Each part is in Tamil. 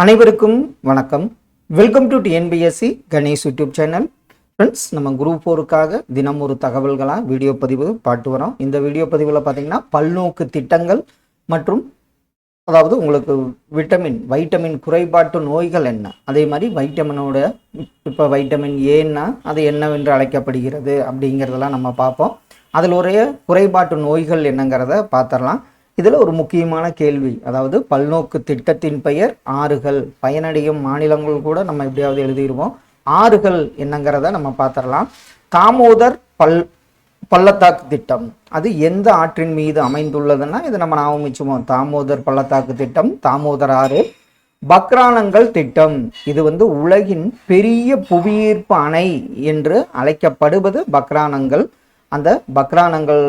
அனைவருக்கும் வணக்கம். Welcome to TNPSC Ganesh YouTube channel friends நம்ம குரூப் ஃபோருக்காக தினம் ஒரு தகவல்களாக வீடியோ பதிவு பாட்டு வரோம். இந்த வீடியோ பதிவில் பார்த்தீங்கன்னா பல்நோக்கு திட்டங்கள் மற்றும் அதாவது உங்களுக்கு விட்டமின் வைட்டமின் குறைபாட்டு நோய்கள் என்ன? அதே மாதிரி வைட்டமினோட இப்போ வைட்டமின் ஏன்னா அது என்னவென்று அழைக்கப்படுகிறது அப்படிங்கிறதெல்லாம் நம்ம பார்ப்போம். அதில் ஒரே குறைபாட்டு நோய்கள் என்னங்கிறத பார்த்துடலாம். இதில் ஒரு முக்கியமான கேள்வி. அதாவது பல்நோக்கு திட்டத்தின் பெயர் ஆறுகள். பயனடையும் மாநிலங்கள் கூட நம்ம எப்படியாவது எழுதிடுவோம் ஆறுகள் என்னங்கிறத நம்ம பார்த்துடலாம். தாமோதர் பல் பள்ளத்தாக்கு திட்டம். அது எந்த ஆற்றின் மீது அமைந்துள்ளதுன்னா இதை நம்ம ஞாபகம் வச்சுவோம் தாமோதர் பள்ளத்தாக்கு திட்டம் தாமோதர் ஆறு. பக்ரானங்கள் திட்டம். இது வந்து உலகின் பெரிய புவியீர்ப்பு அணை என்று அழைக்கப்படுவது பக்ரானங்கள் அந்த பக்ரானங்கள்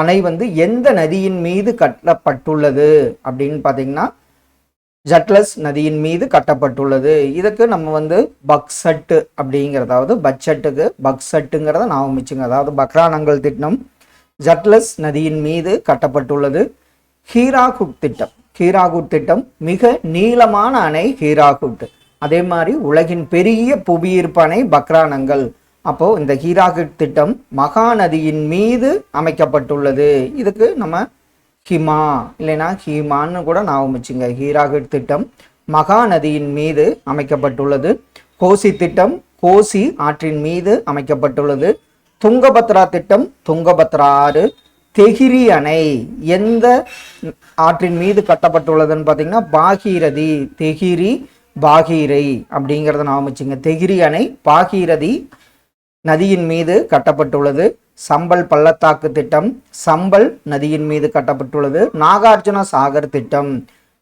அணை வந்து எந்த நதியின் மீது கட்டப்பட்டுள்ளது அப்படின்னு பார்த்தீங்கன்னா ஜட்லஸ் நதியின் மீது கட்டப்பட்டுள்ளது. இதுக்கு நம்ம வந்து பக்சட்டு அப்படிங்கிறதாவது பட்ஜெட்டுக்கு பக்சட்டுங்கிறத நான் வச்சுங்க அதாவது பக்ரானங்கள் திட்டம் ஜட்லஸ் நதியின் மீது கட்டப்பட்டுள்ளது. ஹீராகுட் திட்டம் ஹீராகுட் திட்டம் மிக நீளமான அணை ஹீராகுட். அதே மாதிரி உலகின் பெரிய புவியீர்ப்பு அணை பக்ரானங்கள். அப்போது இந்த ஹீராகுட் திட்டம் மகாநதியின் மீது அமைக்கப்பட்டுள்ளது. இதுக்கு நம்ம ஹிமா இல்லைன்னா ஹீமான்னு கூட நான் வச்சுங்க. ஹீராகுட் திட்டம் மகாநதியின் மீது அமைக்கப்பட்டுள்ளது. கோசி திட்டம் கோசி ஆற்றின் மீது அமைக்கப்பட்டுள்ளது. துங்கபத்ரா திட்டம் துங்கபத்ரா ஆறு. தெகிரி அணை எந்த ஆற்றின் மீது கட்டப்பட்டுள்ளதுன்னு பார்த்தீங்கன்னா பாகீரதி தெகிரி பாகீரை அப்படிங்கிறத ஞாபகம் வச்சுங்க. தெகிரி அணை பாகீரதி நதியின் மீது கட்டப்பட்டுள்ளது. சம்பல் பள்ளத்தாக்கு திட்டம் சம்பல் நதியின் மீது கட்டப்பட்டுள்ளது. நாகார்ஜுன சாகர் திட்டம்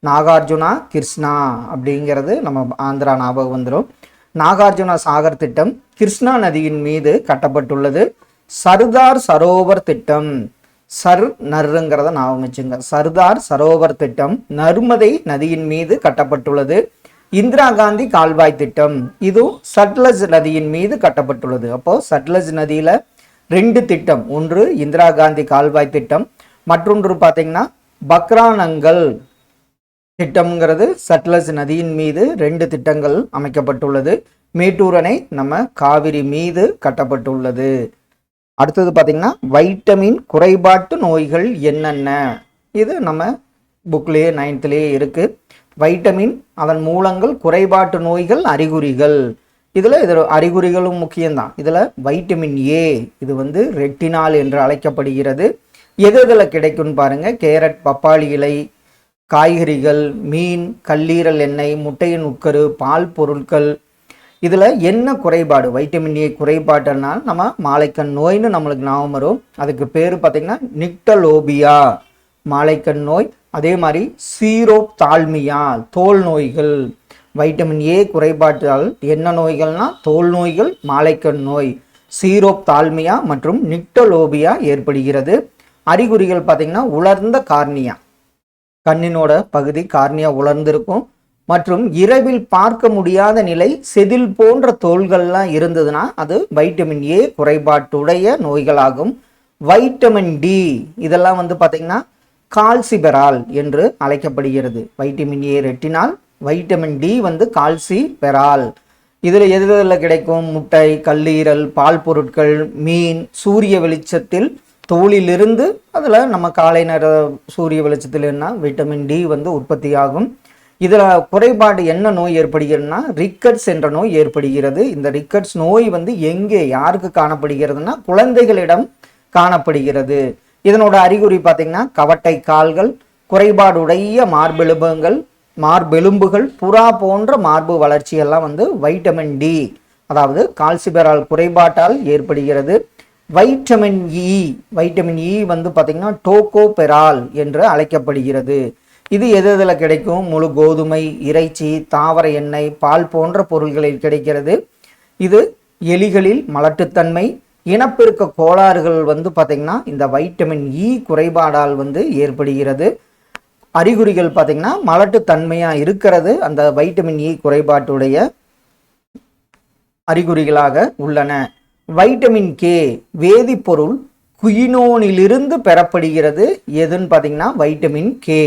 நாகார்ஜுனா கிருஷ்ணா அப்படிங்கிறது நம்ம ஆந்திரா ஞாபகம் வந்துடும் நாகார்ஜுன சாகர் திட்டம் கிருஷ்ணா நதியின் மீது கட்டப்பட்டுள்ளது. சர்தார் சரோவர் திட்டம் சர் நர்ருங்கிறத ஞாபகம் வச்சுங்க. சர்தார் சரோவர் திட்டம் நர்மதை நதியின் மீது கட்டப்பட்டுள்ளது. இந்திரா காந்தி கால்வாய் திட்டம். இதுவும் சட்லஜ் நதியின் மீது கட்டப்பட்டுள்ளது. அப்போ சட்லஜ் நதியில ரெண்டு திட்டம். ஒன்று இந்திரா காந்தி கால்வாய் திட்டம். மற்றொன்று பார்த்தீங்கன்னா பக்ரானங்கள் திட்டம்ங்கிறது சட்லஜ் நதியின் மீது ரெண்டு திட்டங்கள் அமைக்கப்பட்டுள்ளது. மேட்டூர் அணை நம்ம காவிரி மீது கட்டப்பட்டுள்ளது. அடுத்தது பார்த்தீங்கன்னா வைட்டமின் குறைபாட்டு நோய்கள் என்னென்ன? இது நம்ம புக்லேயே நைன்த்லேயே இருக்குது வைட்டமின் அதன் மூலங்கள் குறைபாட்டு நோய்கள் அறிகுறிகள். இதில் இதில் அறிகுறிகளும் முக்கியம்தான். இதில் வைட்டமின் ஏ இது வந்து ரெட்டினால் என்று அழைக்கப்படுகிறது. எது இதில் கிடைக்கும்னு பாருங்கள் கேரட் பப்பாளி இலை காய்கறிகள் மீன் கல்லீரல் எண்ணெய் முட்டையின் உட்கரு பால் பொருட்கள். இதில் என்ன குறைபாடு? வைட்டமின் ஏ குறைபாடுனால் நம்ம மாலைக்கண் நோய்னு நம்மளுக்கு ஞாபகம் வரும். அதுக்கு பேர் பார்த்திங்கன்னா நிக்டலோபியா. மாலைக்கண் நோய் அதே மாதிரி சீரோப் தாழ்மியா தோல் நோய்கள். வைட்டமின் ஏ குறைபாட்டால் என்ன நோய்கள்னா தோல் நோய்கள் மாலைக்கண் நோய். சீரோப் தாழ்மியா மற்றும் நிக்டலோபியா ஏற்படுகிறது. அறிகுறிகள் பார்த்திங்கன்னா உலர்ந்த கார்னியா. கண்ணினோட பகுதி கார்னியா உலர்ந்திருக்கும். மற்றும் இரவில் பார்க்க முடியாத நிலை செதில் போன்ற தோள்கள்லாம் இருந்ததுன்னா அது வைட்டமின் ஏ குறைபாட்டுடைய நோய்களாகும். வைட்டமின் டி இதெல்லாம் வந்து பார்த்திங்கன்னா கால்சிபெரால் என்று அழைக்கப்படுகிறது. Vitamin A retinol vitamin D வந்து கால்சிபெரால். இதில் எது எதில் கிடைக்கும்? முட்டை கல்லீரல் பால் பொருட்கள் மீன் சூரிய வெளிச்சத்தில் தோலிலிருந்து அதில் நம்ம காலை நேர சூரிய வெளிச்சத்தில் விட்டமின் வைட்டமின் டி வந்து உற்பத்தியாகும். இதில் குறைபாடு என்ன நோய் ஏற்படுகிறதுனா ரிக்கட்ஸ் என்ற நோய் ஏற்படுகிறது. இந்த ரிக்கட்ஸ் நோய் வந்து எங்கே யாருக்கு காணப்படுகிறதுனா குழந்தைகளிடம் காணப்படுகிறது. இதனோட அறிகுறி பார்த்தீங்கன்னா கவட்டை கால்கள் குறைபாடுடைய மார்பெலும்புகள் மார்பெலும்புகள் புறா போன்ற மார்பு வளர்ச்சியெல்லாம் வந்து வைட்டமின் டி அதாவது கால்சிபெரால் குறைபாட்டால் ஏற்படுகிறது. வைட்டமின் இ வைட்டமின் இ வந்து பார்த்திங்கன்னா டோகோபெரால் என்று அழைக்கப்படுகிறது. இது எது எதில் கிடைக்கும்? முழு கோதுமை இறைச்சி தாவர எண்ணெய் பால் போன்ற பொருள்களில் கிடைக்கிறது. இது எலிகளில் மலட்டுத்தன்மை இனப்பெருக்க கோளாறுகள் வந்து பார்த்திங்கன்னா இந்த வைட்டமின் இ குறைபாடால் வந்து ஏற்படுகிறது. அறிகுறிகள் பார்த்திங்கன்னா மலட்டுத்தன்மையாக இருக்கிறது. அந்த வைட்டமின் இ குறைபாட்டுடைய அறிகுறிகளாக உள்ளன. வைட்டமின் கே வேதிப்பொருள் குயினோனிலிருந்து பெறப்படுகிறது. எதுன்னு பார்த்திங்கன்னா வைட்டமின் கே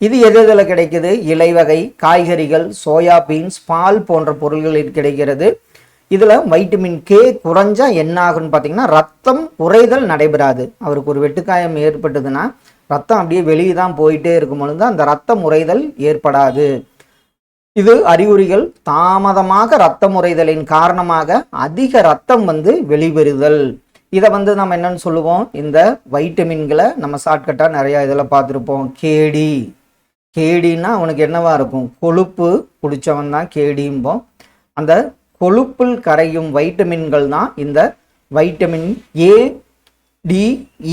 இது எது எதில் கிடைக்குது? இலைவகை காய்கறிகள் சோயா பீன்ஸ் பால் போன்ற பொருள்களில் கிடைக்கிறது. இதில் வைட்டமின் கே குறைஞ்சா என்ன ஆகுன்னு பார்த்தீங்கன்னா ரத்தம் குறைதல் நடைபெறாது. அவருக்கு ஒரு வெட்டுக்காயம் ஏற்பட்டதுன்னா ரத்தம் அப்படியே வெளியே தான் போயிட்டே இருக்கும் பொழுது அந்த ரத்தம் உறைதல் ஏற்படாது. இது அறிகுறிகள் தாமதமாக ரத்தம் உறைதலின் காரணமாக அதிக ரத்தம் வந்து வெளிவருதல். இதை வந்து நம்ம என்னன்னு சொல்லுவோம்? இந்த வைட்டமின்களை நம்ம ஷார்ட்கட்டாக நிறையா இதில் பார்த்துருப்போம். கேடி. கேடின்னா அவனுக்கு என்னவா இருக்கும்? கொழுப்பு பிடிச்சவன் தான் கேடிம்போம் அந்த கொழுப்பில் கரையும் வைட்டமின்கள் தான் இந்த வைட்டமின் ஏ டி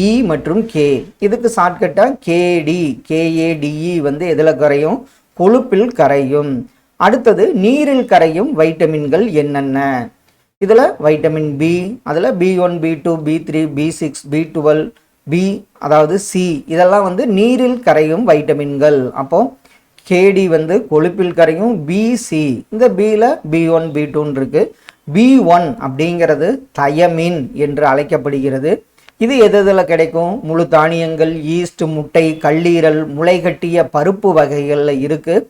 இ மற்றும் கே. இதுக்கு ஷார்ட்கட்டாக கேடி கேஏடிஇ வந்து எதில் கரையும்? கொழுப்பில் கரையும். அடுத்தது நீரில் கரையும் வைட்டமின்கள் என்னென்ன? இதில் வைட்டமின் பி அதில் B one B two B three B six B twelve B அதாவது சி. இதெல்லாம் வந்து நீரில் கரையும் வைட்டமின்கள். அப்போது கேடி வந்து கொழுப்பில் கரையும் பிசி இந்த பியில் பி ஒன் பி டூன்னு இருக்கு. பி ஒன் அப்படிங்கிறது தயமின் என்று அழைக்கப்படுகிறது. இது எது எதில் கிடைக்கும்? முழு தானியங்கள் ஈஸ்ட் முட்டை கல்லீரல் முளைகட்டிய பருப்பு வகைகளில் இருக்குது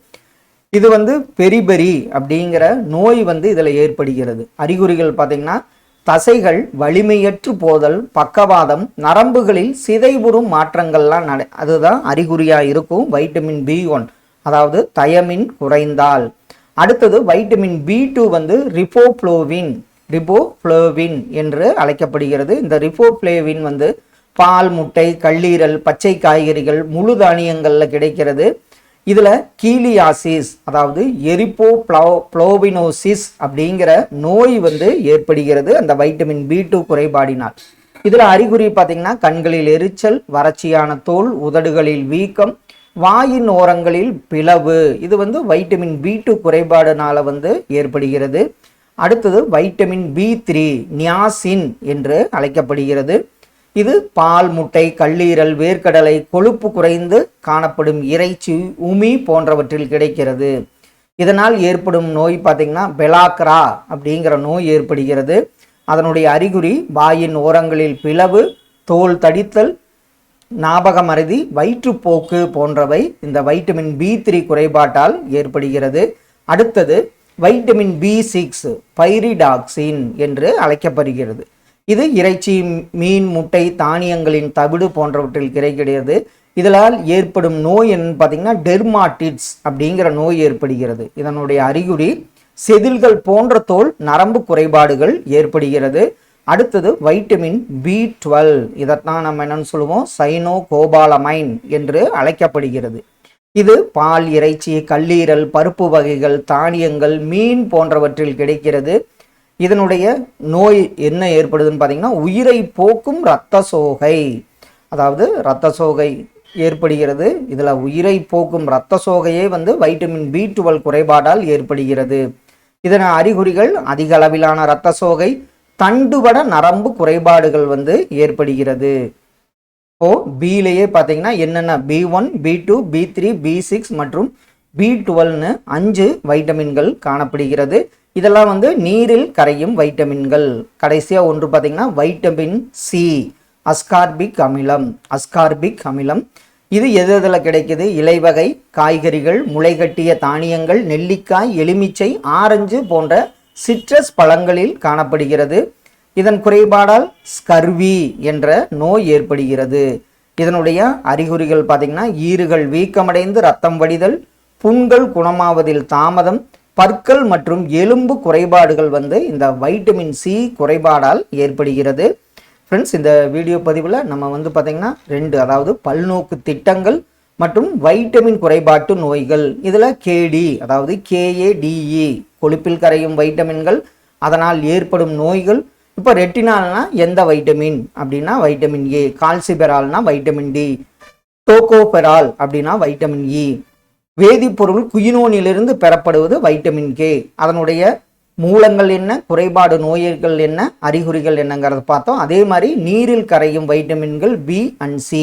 இது வந்து பெரிபெரி அப்படிங்கிற நோய் வந்து இதில் ஏற்படுகிறது. அறிகுறிகள் பார்த்தீங்கன்னா தசைகள் வலிமையற்று போதல் பக்கவாதம் நரம்புகளில் சிதைவுறும் மாற்றங்கள்லாம் நட அதுதான் அறிகுறியாக இருக்கும். வைட்டமின் பி ஒன் அதாவது தயமின் குறைந்தால். அடுத்தது வைட்டமின் பி டூ வந்து ரிபோப்ளோவின் ரிபோப்ளோவின் என்று அழைக்கப்படுகிறது. இந்த ரிபோப்ளேவின் வந்து பால் முட்டை கல்லீரல் பச்சை காய்கறிகள் முழு தானியங்களில் கிடைக்கிறது. இதில் கீலியாசிஸ் அதாவது எரிப்போ ப்ளோ ப்ளோவினோசிஸ் அப்படிங்கிற நோய் வந்து ஏற்படுகிறது அந்த வைட்டமின் பி டூ குறைபாடினால். இதில் அறிகுறி பார்த்தீங்கன்னா கண்களில் எரிச்சல் வறட்சியான தோல் உதடுகளில் வீக்கம் வாயின் ஓரங்களில் பிளவு. இது வந்து வைட்டமின் பி டூ குறைபாடுனால வந்து ஏற்படுகிறது. அடுத்தது வைட்டமின் பி த்ரீ நியாசின் என்று அழைக்கப்படுகிறது. இது பால் முட்டை கல்லீரல் வேர்க்கடலை கொழுப்பு குறைந்து காணப்படும் இறைச்சி உமி போன்றவற்றில் கிடைக்கிறது. இதனால் ஏற்படும் நோய் பார்த்திங்கன்னா பெலாக்ரா அப்படிங்கிற நோய் ஏற்படுகிறது. அதனுடைய அறிகுறி வாயின் ஓரங்களில் பிளவு தோல் தடித்தல் ஞாபக மருதி வயிற்றுப்போக்கு போன்றவை இந்த வைட்டமின் பி த்ரீ குறைபாட்டால் ஏற்படுகிறது. அடுத்தது வைட்டமின் பி சிக்ஸ் பைரிடாக்சின் என்று அழைக்கப்படுகிறது. இது இறைச்சி மீன் முட்டை தானியங்களின் தவிடு போன்றவற்றில் கிடைக்கிறது. இதனால் ஏற்படும் நோய் என்னன்னு பார்த்தீங்கன்னா டெர்மாட்டிட்ஸ் அப்படிங்கிற நோய் ஏற்படுகிறது. இதனுடைய அறிகுறி செதில்கள் போன்ற தோல் நரம்பு குறைபாடுகள் ஏற்படுகிறது. அடுத்தது வைட்டமின் பி டுவெல். இதைத்தான் நம்ம என்னன்னு சொல்லுவோம்? சைனோ கோபாலமைன் என்று அழைக்கப்படுகிறது. இது பால் இறைச்சி கல்லீரல் பருப்பு வகைகள் தானியங்கள் மீன் போன்றவற்றில் கிடைக்கிறது. இதனுடைய நோய் என்ன ஏற்படுதுன்னு பார்த்தீங்கன்னா உயிரை போக்கும் இரத்த சோகை. அதாவது இரத்த சோகை ஏற்படுகிறது. இதில் உயிரை போக்கும் இரத்த சோகையே வந்து வைட்டமின் பி டுவெல் குறைபாடால் ஏற்படுகிறது. இதன அறிகுறிகள் அதிக அளவிலான இரத்த சோகை தண்டுவட நரம்பு குறைபாடுகள் வந்து ஏற்படுகிறது. இப்போ பியிலேயே பார்த்தீங்கன்னா என்னென்ன? B one B two B three B six மற்றும் பி டுவெல்னு அஞ்சு வைட்டமின்கள் காணப்படுகிறது. இதெல்லாம் வந்து நீரில் கரையும் வைட்டமின்கள். கடைசியாக ஒன்று பார்த்தீங்கன்னா வைட்டமின் சி அஸ்கார்பிக் அமிலம். அஸ்கார்பிக் அமிலம். இது எது எதில் கிடைக்குது? இலைவகை காய்கறிகள் முளைகட்டிய தானியங்கள் நெல்லிக்காய் எலுமிச்சை ஆரஞ்சு போன்ற சிட்ரஸ் பழங்களில் காணப்படுகிறது. இதன் குறைபாடால் ஸ்கர்வி என்ற நோய் ஏற்படுகிறது. இதனுடைய அறிகுறிகள் பார்த்திங்கன்னா ஈறுகள் வீக்கமடைந்து ரத்தம் வடிதல் புண்கள் குணமாவதில் தாமதம் பற்கள் மற்றும் எலும்பு குறைபாடுகள் வந்து இந்த வைட்டமின் சி குறைபாடால் ஏற்படுகிறது. ஃப்ரெண்ட்ஸ் இந்த வீடியோ பதிவில் நம்ம வந்து பார்த்திங்கன்னா ரெண்டு அதாவது பல்நோக்கு திட்டங்கள் மற்றும் வைட்டமின் குறைபாட்டு நோய்கள். இதில் கேடி அதாவது கேஏடிஇ கொழுப்பில் கரையும் வைட்டமின்கள் அதனால் ஏற்படும் நோய்கள். இப்போ ரெட்டினால்னா எந்த வைட்டமின்? அப்படின்னா வைட்டமின் ஏ கால்சிபெரால்னா வைட்டமின் டி டோகோபெரால் அப்படின்னா வைட்டமின் இ வேதிப்பொருள் குயினோனிலிருந்து பெறப்படுவது வைட்டமின் கே அதனுடைய மூலங்கள் என்ன? குறைபாடு நோய்கள் என்ன? அறிகுறிகள் என்னங்கிறத பார்த்தோம். அதே மாதிரி நீரில் கரையும் வைட்டமின்கள் பி அண்ட் சி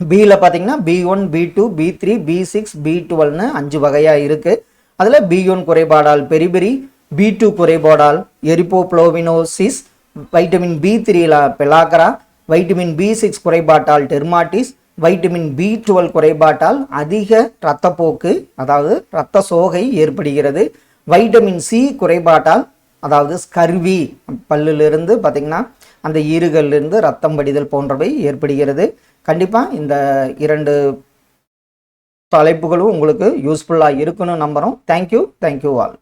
பியில் பார்த்தீங்கன்னா B one B two B three B six B டுவெல்னு அஞ்சு வகையாக இருக்குது அதில் பி ஒன் குறைபாடால் பெரிபெரி பி டூ குறைபாடால் எரிப்போப்ளோவினோசிஸ் வைட்டமின் பி த்ரீல பெலாக்கரா வைட்டமின் பி சிக்ஸ் குறைபாட்டால் டெர்மாட்டிஸ் வைட்டமின் பி டுவெல் குறைபாட்டால் அதிக இரத்தப்போக்கு அதாவது இரத்த சோகை ஏற்படுகிறது. வைட்டமின் சி குறைபாட்டால் அதாவது ஸ்கர்வி பல்லிலிருந்து பார்த்திங்கன்னா அந்த ஈறுகள்லேருந்து ரத்தம் படிதல் போன்றவை ஏற்படுகிறது. கண்டிப்பாக இந்த இரண்டு தலைப்புகளும் உங்களுக்கு யூஸ்ஃபுல்லாக இருக்குன்னு நம்புகிறோம் தேங்க்யூ தேங்க்யூ ஆல்